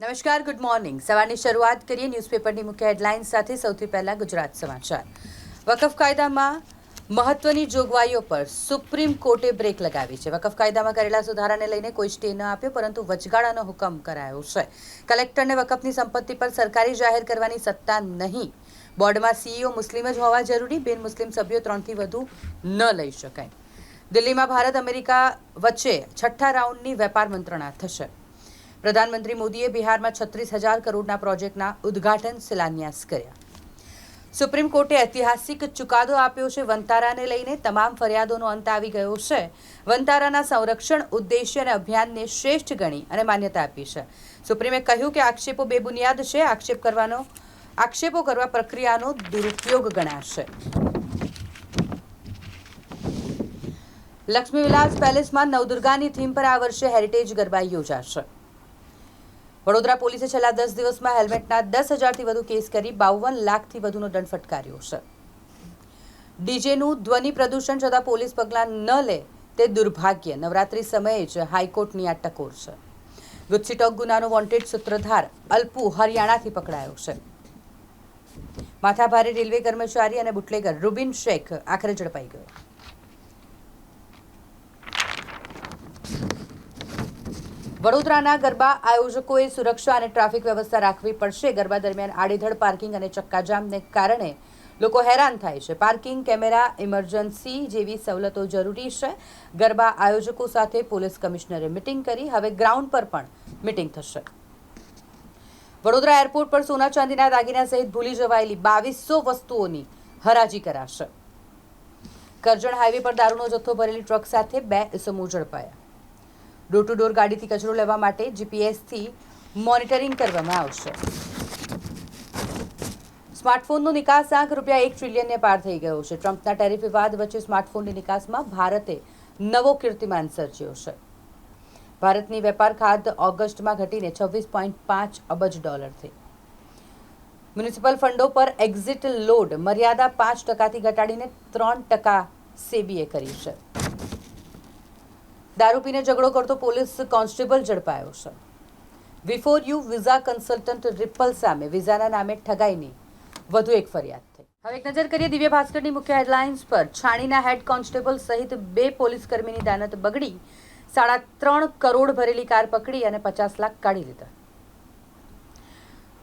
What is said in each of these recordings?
નમસ્કાર good morning સવારની શરૂઆત કરીએ ન્યૂઝપેપરની મુખ્ય હેડલાઇન સાથે. સૌથી પહેલા ગુજરાત સમાચાર. વકફ કાયદામાં મહત્વની જોગવાઈઓ પર સુપ્રીમ કોર્ટે બ્રેક લગાવી છે. વકફ કાયદામાં કરેલા સુધારાને લઈને કોઈ સ્ટે ન આપ્યો, પરંતુ વચગાળાનો હુકમ કરાયો છે. કલેક્ટરને વકફની સંપત્તિ પર સરકારી જાહેર કરવાની સત્તા નહીં. બોર્ડમાં સીઈઓ મુસ્લિમ જ હોવા જરૂરી, બિન મુસ્લિમ સભ્યો ત્રણથી વધુ ન લઈ શકાય. દિલ્હીમાં ભારત અમેરિકા વચ્ચે છઠ્ઠા રાઉન્ડની વેપાર મંત્રણા થશે. પ્રધાનમંત્રી મોદીએ બિહારમાં છત્રીસ હજાર કરોડના પ્રોજેક્ટના ઉદ્ઘાટન શિલાન્યાસ કર્યા. સુપ્રીમ કોર્ટે ઐતિહાસિક ચુકાદો આપ્યો છે વનતારાને લઈને. તમામ ફરિયાદોનો અંત આવી ગયો છે. વનતારાના સંરક્ષણ ઉદ્દેશ્ય અને અભિયાનને શ્રેષ્ઠ ગણી અને માન્યતા આપી છે. સુપ્રીમે કહ્યું કે આક્ષેપો બેબુનિયાદ છે. આક્ષેપ કરવાનો, આક્ષેપો કરવા પ્રક્રિયાનો દુરુપયોગ ગણાશે. લક્ષ્મી વિલાસ પેલેસમાં નવદુર્ગાની થીમ પર આ વર્ષે હેરિટેજ ગરબા યોજાશે. વડોદરા પોલીસે છેલ્લા દસ દિવસમાં હેલ્મેટના દસ હજારથી વધુ કેસ કરી બાવન લાખથી વધુનો દંડ ફટકાર્યો છે. ડીજેનું ધ્વનિ પ્રદૂષણ છતાં પોલીસ પગલાં ન લે તે દુર્ભાગ્ય. નવરાત્રી સમયે જ હાઈકોર્ટની આ ટકોર છે. ગુજસીટોક ગુનાનો વોન્ટેડ સૂત્રધાર અલ્પુ હરિયાણાથી પકડાયો છે. માથાભારે રેલવે કર્મચારી અને બુટલેગર રૂબિન શેખ આખરે ઝડપાઈ ગયો. વડોદરાના ગરબા આયોજકોએ સુરક્ષા અને ટ્રાફિક વ્યવસ્થા રાખવી પડશે. ગરબા દરમિયાન આડેધડ પાર્કિંગ અને ચક્કાજામને કારણે લોકો હેરાન થાય છે. પાર્કિંગ કેમેરા ઇમરજન્સી જેવી સવલતો જરૂરી છે. ગરબા આયોજકો સાથે પોલીસ કમિશનરે મિટિંગ કરી. હવે ગ્રાઉન્ડ પર પણ મિટિંગ થશે. વડોદરા એરપોર્ટ પર સોના ચાંદીના દાગીના સહિત ભૂલી જવાયેલી બાવીસો વસ્તુઓની હરાજી કરાશે. કરજણ હાઈવે પર દારૂનો જથ્થો ભરેલી ટ્રક સાથે બે ઇસમો ઝડપાયા. ડોર ટુ ડોર ગાડીથી કચરો લેવા માટે જીપીએસથી મોનિટરિંગ કરવામાં આવશે. સ્માર્ટફોનનો નિકાસ આંક રૂપિયા એક ટ્રિલિયનને પાર થઈ ગયો છે. ટ્રમ્પના ટેરિફ વિવાદ વચ્ચે સ્માર્ટફોનની નિકાસમાં ભારતે નવો કીર્તિમાન સર્જ્યો છે. ભારતની વેપાર ખાત ઓગસ્ટમાં ઘટીને છવ્વીસ પોઈન્ટ પાંચ અબજ ડોલર થઈ. મ્યુનિસિપલ ફંડો પર એક્ઝિટ લોડ મર્યાદા પાંચ ટકાથી ઘટાડીને ત્રણ ટકા સેબીએ કરી છે. દારૂ પીને ઝઘડો કરતો પોલીસ કોન્સ્ટેબલ ઝડપાયો છે. Before you visa consultant Ripal સામે વિઝાના નામે ઠગાઈની વધુ એક ફરિયાદ થઈ. હવે એક નજર કરીએ દિવ્ય ભાસ્કરની મુખ્ય હેડલાઇન્સ પર. છાણીના હેડ કોન્સ્ટેબલ સહિત બે પોલીસ કર્મીની દાનત બગડી સાડા ત્રણ કરોડ ભરેલી કાર પકડી અને પચાસ લાખ કાઢી લીધા.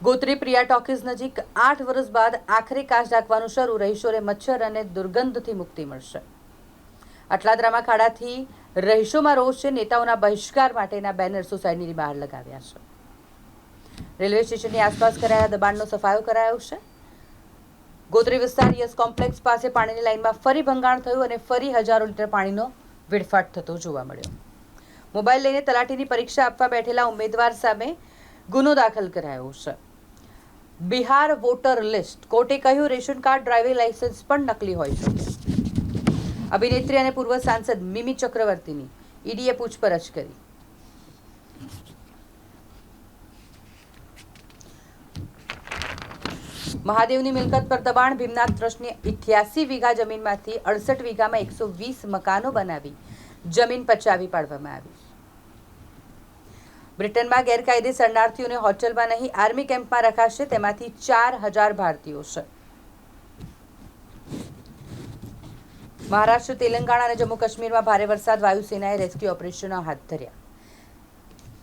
ગોત્રી પ્રિયા ટોકીઝ નજીક આઠ વર્ષ બાદ આખરે કાચ ઢાંકવાનું શરૂ. રહીશોને મચ્છર અને દુર્ગંધથી મુક્તિ મળશે. અટલાદરામાં ખાડાથી રહીશોમાં રોષ છે, નેતાઓના બહિષ્કાર માટેના બેનર સોસાયટીની બહાર લગાવ્યા છે. રેલવે સ્ટેશનની આસપાસ કરાયેલા દબાણનો સફાયો કરાયો છે. ગોત્રી વિસ્તાર યસ કોમ્પ્લેક્સ પાસે પાણીની લાઇનમાં ફરી ભંગાણ થયું અને ફરી હજારો લીટર પાણીનો વેડફાટ થતો જોવા મળ્યો. મોબાઈલ લઈને તલાટીની પરીક્ષા આપવા બેઠેલા ઉમેદવાર સામે ગુનો દાખલ કરાયો છે. બિહાર વોટર લિસ્ટ, કોર્ટે કહ્યું રેશન કાર્ડ ડ્રાઇવિંગ લાઇસન્સ પણ નકલી હોઈ શકે. અભિનેત્રી અને પૂર્વ સાંસદ મિમી ચક્રવર્તીની ઈડીએ પૂછપરછ કરી. મહાદેવની મિલકત પર દબાણ, ભીમનાથ ટ્રસ્ટની ઇઠ્યાસી વીઘા જમીનમાંથી અડસઠ વીઘામાં એકસો વીસ મકાનો બનાવી જમીન પચાવી પાડવામાં આવી. બ્રિટનમાં ગેરકાયદે શરણાર્થીઓને હોટલમાં નહીં, આર્મી કેમ્પમાં રખાશે, તેમાંથી ચાર હજાર ભારતીયો છે. મહારાષ્ટ્ર, તેલંગાણા અને જમ્મુ કાશ્મીરમાં ભારે વરસાદ, વાયુસેનાએ રેસ્ક્યુ ઓપરેશનો હાથ ધર્યા.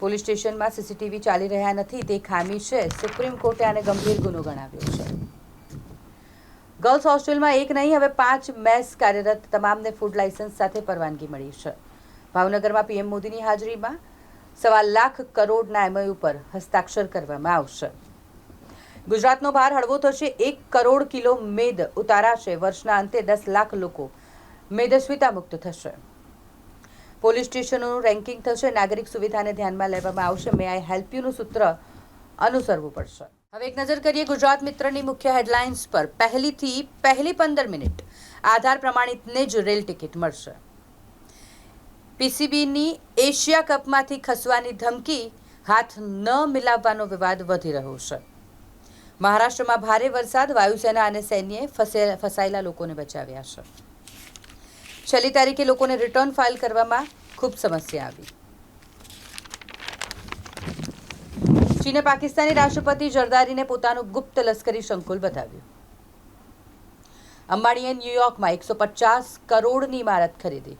પોલીસ સ્ટેશનમાં સીસીટીવી ચાલી રહ્યા નથી, તે ખામી છે, સુપ્રીમ કોર્ટે આને ગંભીર ગુનો ગણાવ્યો છે. ગર્લ્સ હોસ્ટેલમાં એક નહીં, હવે પાંચ મેસ કાર્યરત તમામને ફૂડ લાયસન્સ સાથે પરવાનગી મળી છે. ભાવનગરમાં પીએમ મોદીની હાજરીમાં સવા લાખ કરોડના એમઓયુ પર હસ્તાક્ષર કરવામાં આવશે. ગુજરાતનો ભાર હળવો થશે, એક કરોડ કિલો મેદ ઉતારાશે. વર્ષના અંતે દસ લાખ લોકો મેદસ્વીતા મુક્ત થશે. પોલીસ સ્ટેશનોનું રેન્કિંગ થશે. નાગરિક સુવિધાને ધ્યાનમાં લેવામાં આવશે. મે આઈ હેલ્પ યુનું સૂત્ર અનુસરવું પડશે. હવે એક નજર કરીએ ગુજરાત મિત્રની મુખ્ય હેડલાઇન્સ પર. પહેલીથી પહેલી પંદર મિનિટ આધાર પ્રમાણિતને જ રેલ ટિકિટ મળશે. પીસીબીની એશિયા કપમાંથી ખસવાની ધમકી હાથ ન મિલાવવાનો વિવાદ વધી રહ્યો છે. મહારાષ્ટ્રમાં ભારે વરસાદ, વાયુસેના અને સૈન્યએ ફસે, ફસાયેલા લોકોને બચાવ્યા છે. છેલ્લી તારીખે લોકોને રિટર્ન ફાઇલ કરવામાં ખૂબ સમસ્યા આવી. ચીને પાકિસ્તાની રાષ્ટ્રપતિ જરદારીને પોતાનું ગુપ્ત લશ્કરી સંકુલ બતાવ્યું અંબાણીએ ન્યૂયોર્કમાં એકસો પચાસ કરોડની ઇમારત ખરીદી.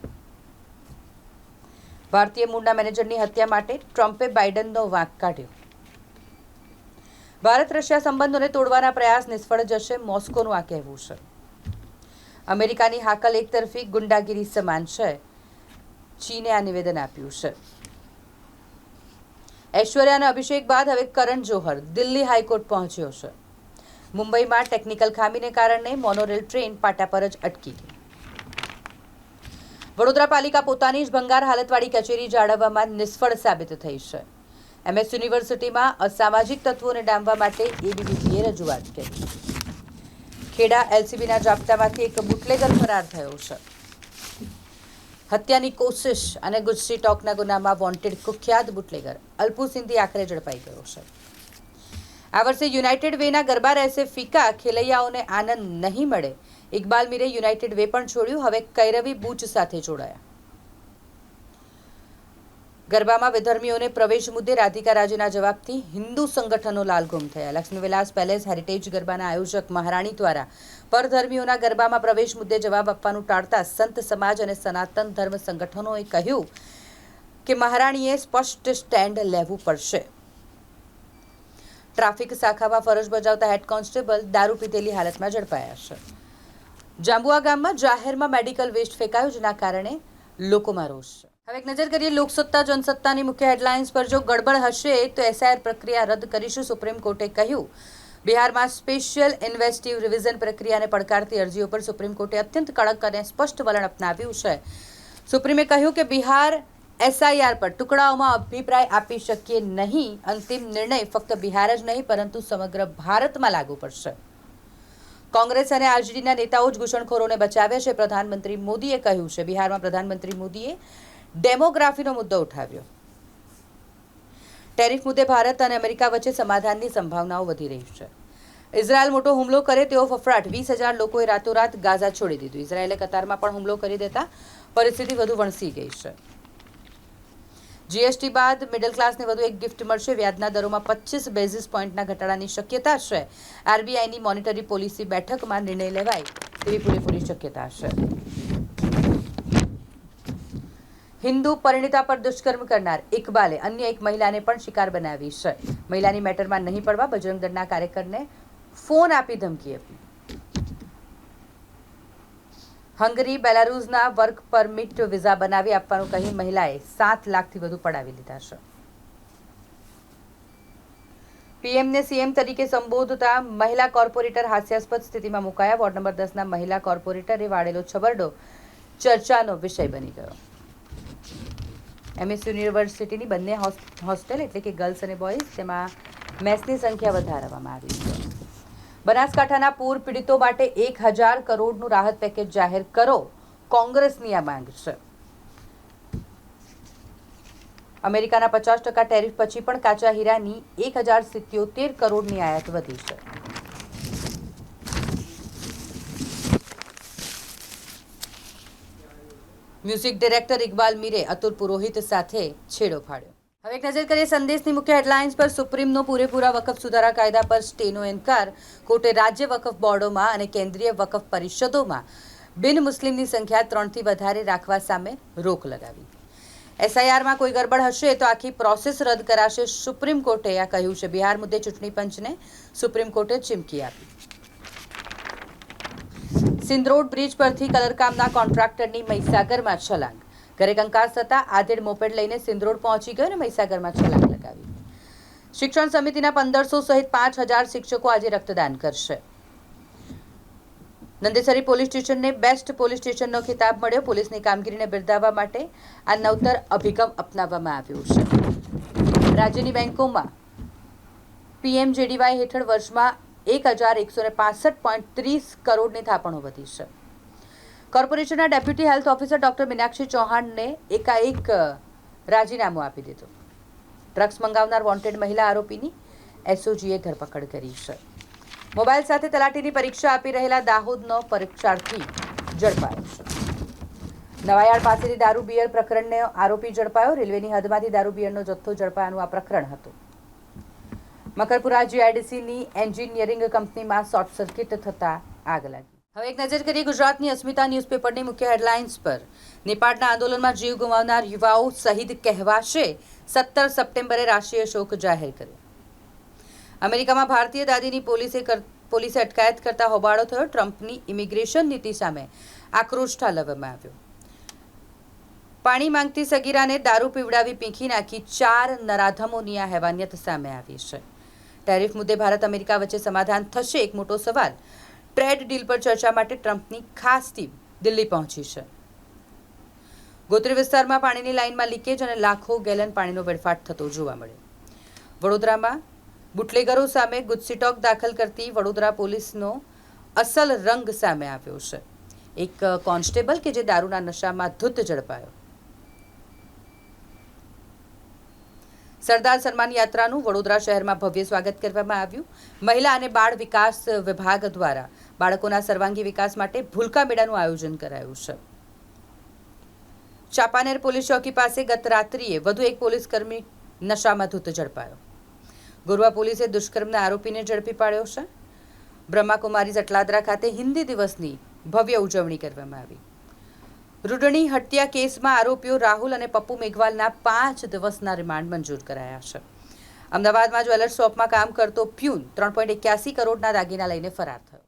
ભારતીય મૂળના મેનેજરની હત્યા માટે ટ્રમ્પે બાઇડનનો વાંક કાઢ્યો. ભારત રશિયા સંબંધોને તોડવાના પ્રયાસ નિષ્ફળ જશે મોસ્કોનું આ કહેવું છે. અમેરિકાની હાકલ એકતરફી ગુંડાગીરી સમાન છે. ચીને આ નિવેદન આપ્યું છે. ઐશ્વર્યાના અભિષેક બાદ હવે કરણ જોહર દિલ્હી હાઈકોર્ટ પહોંચ્યો છે. મુંબઈમાં ટેકનિકલ ખામીને કારણે મોનોરેલ ટ્રેન પાટા પર જ અટકી ગઈ. વડોદરા પાલિકા પોતાની જ ભંગાર હાલતવાળી કચેરી જાળવવામાં નિષ્ફળ સાબિત થઈ છે. એમએસ યુનિવર્સિટીમાં અસામાજિક તત્વોને ડામવા માટે એબીવીપીએ રજૂઆત કરી. ખેડા એલસીબીના જાપ્તામાંથી એક બુટલેગર ફરાર થયો છે. હત્યાની કોશિશ અને ગુજસી ટોકના ગુનામાં વોન્ટેડ કુખ્યાત બુટલેગર. અલ્પુ સિંધી આખરે ઝડપાઈ ગયો છે. આ વર્ષે યુનાઇટેડ વેના ગરબા રહેશે ફીકા, ખેલૈયાઓને આનંદ નહીં મળે. ઇકબાલ મીરે યુનાઇટેડ વે પણ છોડ્યું, હવે કૈરવી બૂચ સાથે જોડાયા. ગરબામાં વિધર્મીઓને પ્રવેશ મુદ્દે રાધિકા રાજેના જવાબથી હિન્દુ સંગઠનો લાલઘુમ થયા. લક્ષ્મીવિલાસ પેલેસ, હેરિટેજ ગરબાના આયોજક મહારાણી દ્વારા પરધર્મીઓના ગરબામાં પ્રવેશ મુદ્દે જવાબ આપવાનું ટાળતા સંત સમાજ અને સનાતન ધર્મ સંગઠનોએ કહ્યું કે મહારાણીએ સ્પષ્ટ સ્ટેન્ડ લેવું પડશે. ટ્રાફિક શાખામાં ફરજ બજાવતા હેડ કોન્સ્ટેબલ દારૂ પીધેલી હાલતમાં ઝડપાયા છે. જાંબુઆ ગામમાં જાહેરમાં મેડિકલ વેસ્ટ ફેંકાયો, જેના કારણે લોકોમાં રોષ છે. હવે એક નજર કરીએ લોકસત્તા, જનસત્તાની મુખ્ય હેડલાઇન્સ પર જો ગડબડ હશે તો એસઆઈઆર પ્રક્રિયા રદ કરીશું, સુપ્રીમ કોર્ટે કહ્યું. બિહારમાં સ્પેશિયલ ઇન્વેસ્ટિવ રિવિઝન પ્રક્રિયાને પડકારતી અરજીઓ પર સુપ્રીમ કોર્ટે અત્યંત કડક અને સ્પષ્ટ વલણ અપનાવ્યું છે. સુપ્રીમે કહ્યું કે બિહાર એસઆઈઆર પર ટુકડાઓમાં અભિપ્રાય આપી શકીએ નહીં, અંતિમ નિર્ણય ફક્ત બિહાર જ નહીં, પરંતુ સમગ્ર ભારતમાં લાગુ પડશે. કોંગ્રેસ અને આરજેડીના નેતાઓ જ ઘૂસણખોરોને બચાવ્યા છે. પ્રધાનમંત્રી મોદીએ કહ્યું છે. બિહારમાં પ્રધાનમંત્રી મોદીએ ડેમોગ્રાફીનો મુદ્દો ઉઠાવ્યો. ટેરિફ મુદ્દે ભારત અને અમેરિકા વચ્ચે સમાધાનની સંભાવનાઓ વધી રહી છે. ઇઝરાયલ મોટો હુમલો કરે તેવો ફફડાટ. વીસ હજાર લોકોએ રાતોરાત ગાઝા છોડી દીધું. ઇઝરાયેલે કતારમાં પણ હુમલો કરી દેતા પરિસ્થિતિ વધુ વણસી ગઈ છે. જીએસટી બાદ મિડલ ક્લાસને વધુ એક ગિફ્ટ મળશે. વ્યાજના દરોમાં પચીસ બેઝિસ પોઈન્ટના ઘટાડાની શક્યતા છે. આરબીઆઈની મોનિટરી પોલિસી બેઠકમાં નિર્ણય લેવાય તેવી પૂરેપૂરી શક્યતા છે. હિન્દુ પરિણીતા પર દુષ્કર્મ કરનાર ઇકબાલે અન્ય એક મહિલાને પણ શિકાર બનાવી છે. મહિલાની મેટરમાં નહીં પડવા બજરંગ દળના કાર્યકરને ફોન આપી ધમકી આપી. હંગરી બેલારૂઝના વર્ક પરમિટ વિઝા બનાવી આપવાનું કહી મહિલાએ સાત લાખથી વધુ પડાવી લીધા છે. પીએમને સીએમ તરીકે સંબોધતા મહિલા કોર્પોરેટર હાસ્યાસ્પદ સ્થિતિમાં મુકાયા. વોર્ડ નંબર દસના મહિલા કોર્પોરેટરે વાળેલો છબરડો ચર્ચાનો વિષય બની ગયો. એમએસ યુનિવર્સિટીની બંને હોસ- હોસ્ટેલ એટલે કે ગર્લ્સ અને બોયઝ તેમાં મેસની સંખ્યા વધારવામાં આવી છે. બનાસકાંઠાના પૂર પીડિતો માટે એક હજાર કરોડનું રાહત પેકેજ જાહેર કરો, કોંગ્રેસની આ માંગ છે. અમેરિકાના પચાસ ટકા ટેરિફ પછી પણ કાચા હીરાની એક હજાર સિત્યોતેર કરોડની આયાત વધી છે. મ્યુઝિક ડિરેક્ટર ઇકબાલ મીરે અતુલ પુરોહિત સાથે છેડો ફાડ્યો. હવે એક નજર કરીએ સંદેશની મુખ્ય હેડલાઇન્સ પર સુપ્રીમનો પૂરેપૂરા વકફ સુધારા કાયદા પર સ્ટેનો ઇનકાર, કોર્ટે રાજ્ય વકફ બોર્ડોમાં અને કેન્દ્રીય વકફ પરિષદોમાં બિન મુસ્લિમની સંખ્યા ત્રણથી વધારે રાખવા સામે રોક લગાવી. એસઆઈઆરમાં કોઈ ગરબડ હશે તો આખી પ્રોસેસ રદ કરાશે સુપ્રીમ કોર્ટે, આ કહ્યું છે. બિહાર મુદ્દે ચૂંટણી પંચને સુપ્રીમ કોર્ટે ચીમકી આપી. સિંદરોડ બ્રિજ પરથી કલરકામના કોન્ટ્રાક્ટરની મહીસાગરમાં છલાંગ. ઘરે કંકાસ થતાં આધેડ મોપેડ લઈને સિંદરોડ પહોંચી ગયો અને મહીસાગરમાં છલાંગ લગાવી. શિક્ષણ સમિતિના પંદરસો સહિત પાંચ હજાર શિક્ષકો આજે રક્તદાન કરશે. નંદેસરી પોલીસ સ્ટેશનને બેસ્ટ પોલીસ સ્ટેશનનો ખિતાબ મળ્યો. પોલીસની કામગીરીને બિરદાવવા માટે આ નવતર અભિગમ અપનાવવામાં આવ્યો છે. રાજ્યની બેંકોમાં પીએમજેડીવાય હેઠળ વર્ષમાં એક હજાર એકસો પાસઠ પોઈન્ટ ત્રીસ કરોડની થાપણો વધી છે. કોર્પોરેશનના deputy health officer doctor Meenakshi ચૌહાણને એકાએક રાજીનામું આપી દીધું. ડ્રગ્સ મંગાવનાર વોન્ટેડ મહિલા આરોપીની એસઓજીએ ધરપકડ કરી છે. મોબાઈલ સાથે તલાટીની પરીક્ષા આપી રહેલા દાહોદનો પરીક્ષાર્થી ઝડપાયો છે. નવાયાળ પાસેથી દારૂ બિયર પ્રકરણને આરોપી ઝડપાયો. રેલવેની હદમાંથી દારૂ બિયરનો જથ્થો ઝડપાયાનું આ પ્રકરણ હતું. મકરપુરા જીઆઈડીસીની એન્જિનિયરિંગ કંપનીમાં શોર્ટ સર્કિટ થતા આગ લાગી. હવે એક નજર કરીએ ગુજરાતની અસ્મિતા ન્યૂઝપેપરની મુખ્ય હેડલાઇન્સ પર. નેપાળના આંદોલનમાં જીવ ગુમાવનાર યુવાઓ શહીદ કહેવાશે સત્તર સપ્ટેમ્બરે રાષ્ટ્રીય શોક જાહેર કર્યો. અમેરિકામાં ભારતીય દાદીની પોલીસે પોલીસે અટકાયત કરતા હોબાળો થયો. ટ્રમ્પની ઇમિગ્રેશન નીતિ સામે આક્રોશ ઠાલવવામાં આવ્યો. પાણી માંગતી સગીરાને દારૂ પીવડાવી પીંખી નાખી ચાર નરાધમોની આ હેવાનિયત સામે આવી છે. ટેરિફ મુદ્દે ભારત અમેરિકા વચ્ચે સમાધાન થશે એક મોટો સવાલ. ટ્રેડ ડીલ પર ચર્ચા માટે ટ્રમ્પની ખાસ ટીમ દિલ્હી પહોંચી છે. ગોત્રી વિસ્તારમાં પાણીની લાઇનમાં લીકેજ અને લાખો ગેલન પાણીનો વેડફાટ થતો જોવા મળ્યો. વડોદરામાં બુટલેગરો સામે ગુજસીટોક દાખલ કરતી વડોદરા પોલીસનો અસલ રંગ સામે આવ્યો છે. એક કોન્સ્ટેબલ કે જે દારૂના નશામાં ધૂત ઝડપાયો. સરદાર સન્માન યાત્રાનું વડોદરા શહેરમાં ભવ્ય સ્વાગત કરવામાં આવ્યું. મહિલા અને બાળ વિકાસ વિભાગ દ્વારા બાળકોના સર્વાંગી વિકાસ માટે ભૂલકા મેળાનું આયોજન કરાયું છે. ચાપાનેર પોલીસ ચોકી પાસે ગત રાત્રિએ વધુ એક પોલીસ કર્મી નશામાં ધૂત ઝડપાયો. ગોરવા પોલીસે દુષ્કર્મના આરોપીને ઝડપી પાડ્યો છે. બ્રહ્માકુમારી જટલાદરા ખાતે હિન્દી દિવસની ભવ્ય ઉજવણી કરવામાં આવી. રૂડણી હત્યા કેસમાં આરોપીઓ રાહુલ અને પપ્પુ મેઘવાલના પાંચ દિવસના રિમાન્ડ મંજૂર કરાયા છે. અમદાવાદમાં જ્વેલર્સ શોપમાં કામ કરતો પ્યુન ત્રણ પોઈન્ટ એક્યાસી કરોડના દાગીના લઈને ફરાર થયો.